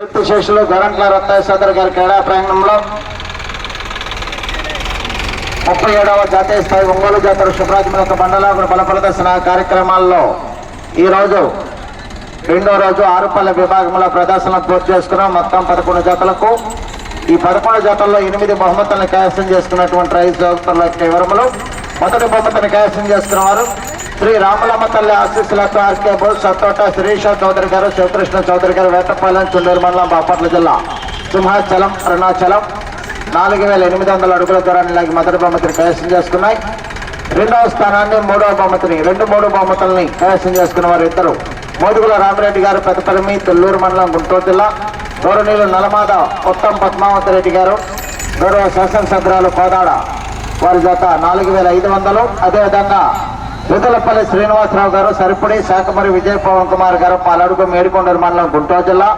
శేషులు గోరంట్ల రత్తాయ సోదరి గారి క్రీడా ప్రాంగణంలో ముప్పై ఏడవ జాతీయ స్థాయి ఒంగోలు జాతర శుభ్రాజ్యం యొక్క మండలాభ బల ప్రదర్శన కార్యక్రమాల్లో ఈ రోజు రెండో రోజు ఆరుపల్లె విభాగంలో ప్రదర్శన పూర్తి చేసుకున్నాం. మొత్తం పదకొండు జతలకు ఈ పదకొండు జతల్లో ఎనిమిది బహుమతులను కైవసం చేసుకున్నటువంటి రైతు జోగుతుల యొక్క వివరములు మొదటి బహుమతిని కైవసం చేసుకున్నవారు శ్రీ రామలమ్మ తల్లి ఆశీస్సులతో ఆర్కే బోస్ సత్తోట శిరీష చౌదరి గారు శివకృష్ణ చౌదరి గారు వేటపాలెం చుండూరు మండలం బాపట్ల జిల్లా సింహాచలం అరుణాచలం. నాలుగు వేల ఎనిమిది వందల అడుగుల దూరాన్ని లాగి మొదటి బహుమతిని కైవసం చేసుకున్నాయి. రెండవ స్థానాన్ని మూడవ బహుమతిని రెండు మూడు బహుమతుల్ని కైవసం చేసుకున్న వారు ఇద్దరు మోదుగుల రామిరెడ్డి గారు పెద్దపల్లి తెల్లూరు మండలం గుంటూరు జిల్లా గౌరవనీయులు నలమాద ఉత్తమ్ పద్మావతి రెడ్డి గారు గౌరవ శాసనసభ్యురాలు కోదాడ వారి జత నాలుగు వేల ఐదు వందలు. అదేవిధంగా ఉతలపల్లి శ్రీనివాసరావు గారు సరిపడి శాఖమరి విజయ పవన్ కుమార్ గారు పాలడుగు మేడికొండూరు మండలం గుంటూరు జిల్లా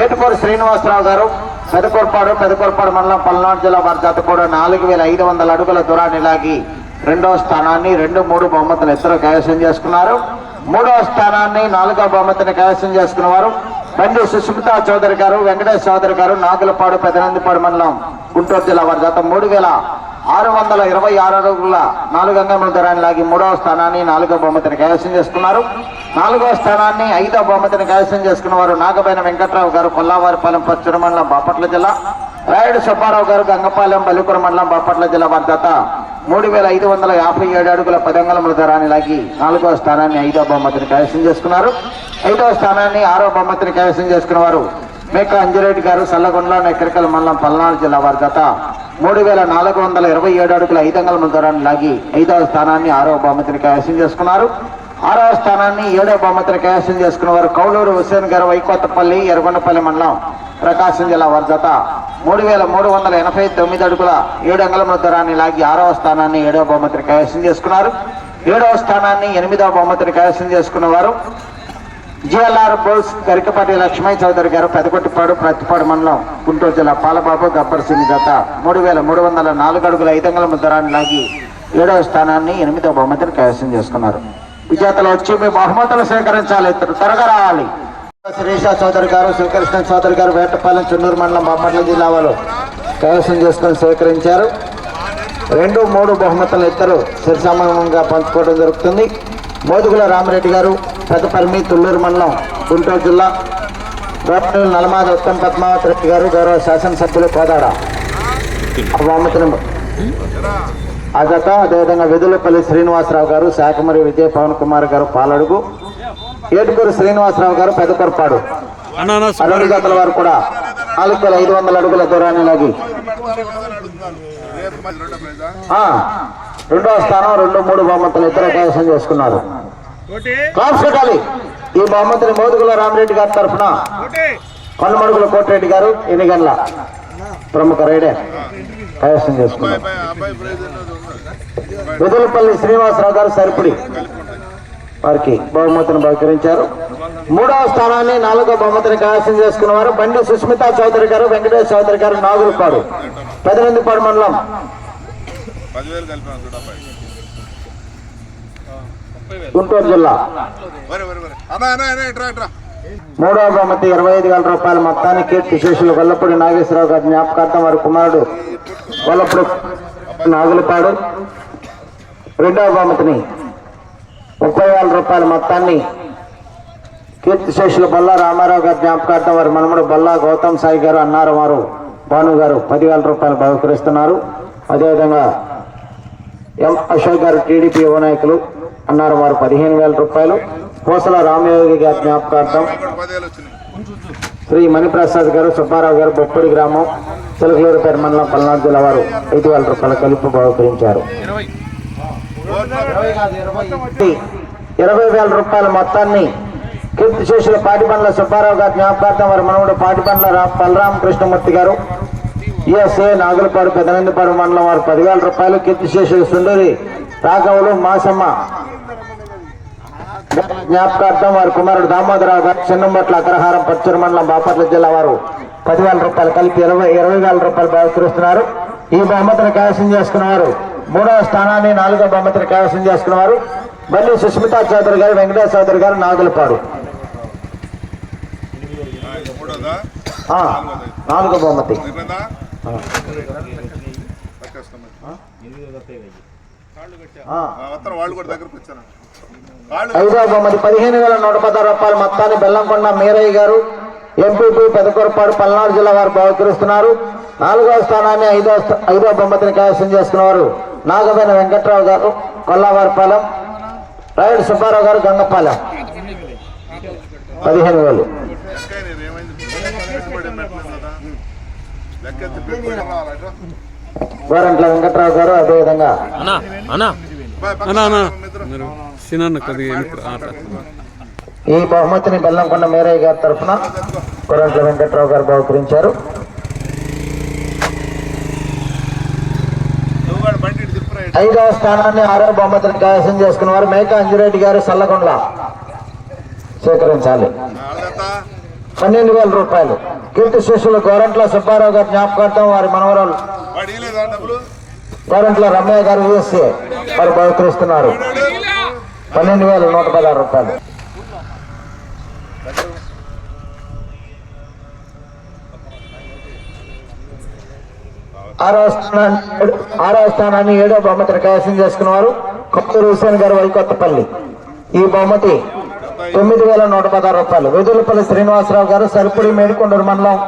ఏటుకూరు శ్రీనివాసరావు గారు పెదకొరపాడు పెదకొరపాడు మండలం పల్నాడు జిల్లా వారి జత కూడా నాలుగు వేల ఐదు వందల అడుగుల దూరాన్ని లాగి రెండవ స్థానాన్ని రెండు మూడు బహుమతులు ఇద్దరు కైవసం చేసుకున్నారు. మూడవ స్థానాన్ని నాలుగవ బహుమతిని కైవసం చేసుకున్న వారు బండి సుస్మితా చౌదరి గారు వెంకటేష్ చౌదరి గారు నాగులపాడు పెదనందిపాడు మండలం గుంటూరు జిల్లా వారి జత మూడు వేల ఆరు వందల ఇరవై ఆరు అడుగుల నాలుగంగముల దూరాన్ని లాగి మూడవ స్థానాన్ని నాలుగో బహుమతిని కైవసం చేసుకున్నారు. నాలుగవ స్థానాన్ని ఐదవ బహుమతిని కైవసం చేసుకున్న వారు నాగబైన వెంకట్రావు గారు కొల్లావారిపాలెం పచ్చడి మండలం బాపట్ల జిల్లా రాయుడు సుబ్బారావు గారు గంగపాలెం బల్లిపురం మండలం బాపట్ల జిల్లా వారి మూడు వేల ఐదు వందల యాభై ఏడు అడుగుల పదంగలముల దూరాన్ని లాగి నాలుగవ స్థానాన్ని ఐదవ బహుమతిని కైవసం చేసుకున్నారు. ఐదవ స్థానాన్ని ఆరో బహుమతిని కైవసం చేసుకున్న వారు మేక అంజిరెడ్డి గారు సల్లగొండ నెక్కరికల మండలం పల్నాడు జిల్లా వారి మూడు వేల నాలుగు వందల ఇరవై ఏడు అడుగుల ఐదు ఐదంగల దూరాన్ని లాగి ఐదవ స్థానాన్ని ఆరో బహుమతిని కైవసం చేసుకున్నారు. ఆరవ స్థానాన్ని ఏడవ బహుమతిని కైవసం చేసుకున్న వారు కౌలూరు హుసేన్ గారు వైకోతపల్లి ఎర్రగొండపల్లి మండలం ప్రకాశం జిల్లా వారి మూడు వేల మూడు వందల ఎనభై తొమ్మిది అడుగుల ఏడు అంగళముల దూరాన్ని లాగి ఆరవ స్థానాన్ని ఏడవ బహుమతిని కైవసం చేసుకున్నారు. ఏడవ స్థానాన్ని ఎనిమిదవ బహుమతిని కైవసం చేసుకున్న వారు జిఎల్ఆర్ బోస్ గరికపాటి లక్ష్మయ్య చౌదరి గారు పెదకొట్టిపాడు ప్రతిపాడు మండలం గుంటూరు జిల్లా పాలబాబు గబ్బర్ సింగ్ గత మూడు వేల మూడు వందల నాలుగు అడుగుల ఐదంగల ముద్దరాన్ని లాగి ఏడవ స్థానాన్ని ఎనిమిదవ బహుమతిని కైవసం చేసుకున్నారు. విజేతలు వచ్చి మీ బహుమతులు సేకరించాలి. ఇద్దరు త్వరగా రావాలి. శ్రీషా చౌదరి గారు శ్రీకృష్ణ చౌదరి గారు వేటపాలెం చెన్నూరు మండలం బాపట్ల జిల్లా వాళ్ళు కైవసం చేసుకొని సేకరించారు. రెండు మూడు బహుమతులు ఇద్దరు సరిసమానంగా పంచుకోవడం జరుగుతుంది. మోదుగుల రామరెడ్డి గారు పెద్దపల్లి తుళ్ళూరు మండలం గుంటూరు జిల్లా. గవర్నర్ నలమాద ఉత్తమ్ పద్మావతి రెడ్డి గారు గౌరవ శాసనసభ్యులు కోదాడ. ఆ ఆ జత అదేవిధంగా వెదులపల్లి శ్రీనివాసరావు గారు శాఖమరి విజయ పవన్ కుమార్ గారు పాలడుగు. ఏటుకూరు శ్రీనివాసరావు గారు పెదకొరపాడు ఆ రెండు జతల వారు కూడా నాలుగు వేల ఐదు వందల అడుగుల దూరాన్ని లాగి. రెండవ స్థానం రెండు మూడు బహుమతులు ఇద్దరు కైవసం చేసుకున్నారు. క్లాస్ పెట్టాలి ఈ బహుమతిని మోదుగుల రామరెడ్డి గారి తరఫున కొండమడుగుల కోటిరెడ్డి గారు ఎన్నిగండ్ల ప్రముఖ రైడర్ కైవసం చేసుకున్నారు వెదులపల్లి శ్రీనివాసరావు గారు సరిపుడి వారికి బహుమతిని బహుకరించారు. మూడవ స్థానాన్ని నాలుగో బహుమతిని కైవసం చేసుకున్న వారు బండి సుస్మితా చౌదరి గారు వెంకటేష్ చౌదరి గారు నాగులపాడు. పెదనందిపాడు మండలం. గుంటూరు జిల్లా. మూడవ బహుమతి ఇరవై ఐదు వేల రూపాయల మొత్తానికి కీర్తి శేషులు గొల్లపూడి నాగేశ్వరరావు గారి జ్ఞాపకార్థం వారి కుమారుడు గొల్లపూడి నాగులపాడు. రెండవ బహుమతిని ముప్పై వేల రూపాయల మొత్తాన్ని కీర్తి శేషులు బల్లా రామారావు గారి జ్ఞాపకార్థం వారి మనముడు బల్లా గౌతమ్ సాయి గారు అన్నారు వారు భాను గారు పదివేల రూపాయలు బహుకరిస్తున్నారు. అదేవిధంగా ఎం అశోక్ గారు టీడీపీ యువ నాయకులు అన్నారు వారు పదిహేను వేల రూపాయలు. కోసల రామయోగి గారి జ్ఞాపకార్థం శ్రీ మణిప్రసాద్ గారు సుబ్బారావు గారు బొప్పడి గ్రామం చిలకలూరుపేట మండలం పల్నాడు జిల్లా వారు ఐదు వేల రూపాయల కలిపి బహుకరించారు. ఇరవై వేల రూపాయల మొత్తాన్ని కీర్తి శేషుల పాటిబండ్ల సుబ్బారావు గారి జ్ఞాపకార్థం వారి మనవుడు పాటిబండ్ల రా బలరామ కృష్ణమూర్తి గారు ఈఎస్ఏ నాగులపాడు పెదనందిపాడు మండలం వారు పదివేల రూపాయలు కీర్తి శేషులు సుండూరి రాఘవులు మాసమ్మ జ్ఞాపకార్థం వారి కుమారుడు దామోదరరావు గారు చిన్నంబట్ల అగ్రహారం పచ్చూరు మండలం బాపట్ల జిల్లా వారు పదివేల రూపాయలు కలిపి ఇరవై ఇరవై వేల రూపాయలు బహుకరిస్తున్నారు ఈ బహుమతిని కైవసం చేసుకున్నవారు మూడవ స్థానాన్ని నాలుగో బహుమతిని కైవసం చేసుకున్నవారు బల్లి సుస్మితా చౌదరి గారు వెంకటేశ్వర చౌదరి గారు నాగులపాడు. నాలుగో బహుమతి. ఐదో బహుమతి పదిహేను వేల నూట పదహారు రూపాయలు మొత్తాన్ని బెల్లంకొండ మీరయ్య గారు ఎంపీపీ పెదకొరపాడు పల్నాడు జిల్లా వారు బహుకరిస్తున్నారు. నాలుగవ స్థానాన్ని ఐదో ఐదో బహుమతిని కైవసం చేసుకున్నవారు నాగమైన వెంకట్రావు గారు కొల్లావారిపాలెం రాయుడు సుబ్బారావు గారు గంగపాలెం. పదిహేను వేలు. లెక్క గోరంట్ల వెంకట్రావు గారు అదేవిధంగా. ఈ బహుమతిని బెల్లంకొండ మీరయ్య గారి తరఫున గోరంట్ల వెంకట్రావు గారు బహుకరించారు. ఐదవ స్థానాన్ని ఆరో బహుమతిని కైవసం చేసుకున్న వారు మేక అంజిరెడ్డి గారు సల్లగొండ స్వీకరించాలి ఆ, వాళ్ళెంత? పన్నెండు వేల రూపాయలు కీర్తి శిష్యులు గోరంట్ల సుబ్బారావు గారి జ్ఞాపకార్థం వారి మనవరాలు వాడు రమ్మయ్య గారు యూఎస్ఏ వారు బహుకరిస్తున్నారు. పన్నెండు వేల నూట పదహారు రూపాయలు. ఆరవ స్థానాన్ని ఆరవ స్థానాన్ని ఏడో బహుమతిని కైవసం చేసుకున్న వారు కొత్తూరు హుసేన్ గారు వైకొత్తపల్లి. ఈ బహుమతి తొమ్మిది వేల నూట పదహారు రూపాయలు. వెదులపల్లి శ్రీనివాసరావు గారు సరిపుడి మేడికొండూరు మండలం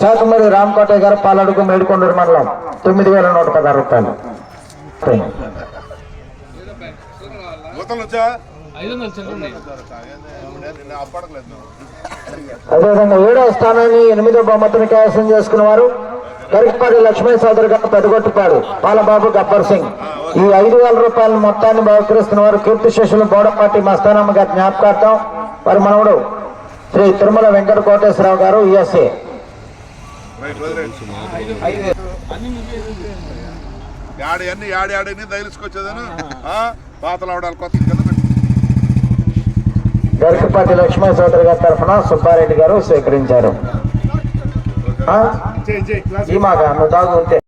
శాఖమరి రామకోటయ్య గారు పాలడుగు మేడికొండూరు మండలం తొమ్మిది వేల నూట పదహారు రూపాయలు. అదేవిధంగా ఏడవ స్థానాన్ని ఎనిమిదో బహుమతిని కైవసం చేసుకున్న వారు గరికపాటి లక్ష్మీ సోదరు గారు పెదగొట్టుపాడు పాలబాబు గబ్బర్ సింగ్. ఈ ఐదు వేల రూపాయల మొత్తాన్ని బహుకరిస్తున్న వారు కీర్తి శేషులు బోడపాటి మస్తానమ్మ గారి జ్ఞాపకార్థం. వారి మనవడు శ్రీ తిరుమల వెంకట కోటేశ్వరరావు గారు యుఎస్ఏ. యాడి అన్ని యాడి యాడని తగిలించుకొచ్చేదాను పాతలు అవడాలి కొత్త గరికపాటి లక్ష్మీ సోదరు గారి తరఫున సుబ్బారెడ్డి గారు స్వీకరించారు. ఆ? ఈ మాట నువ్వు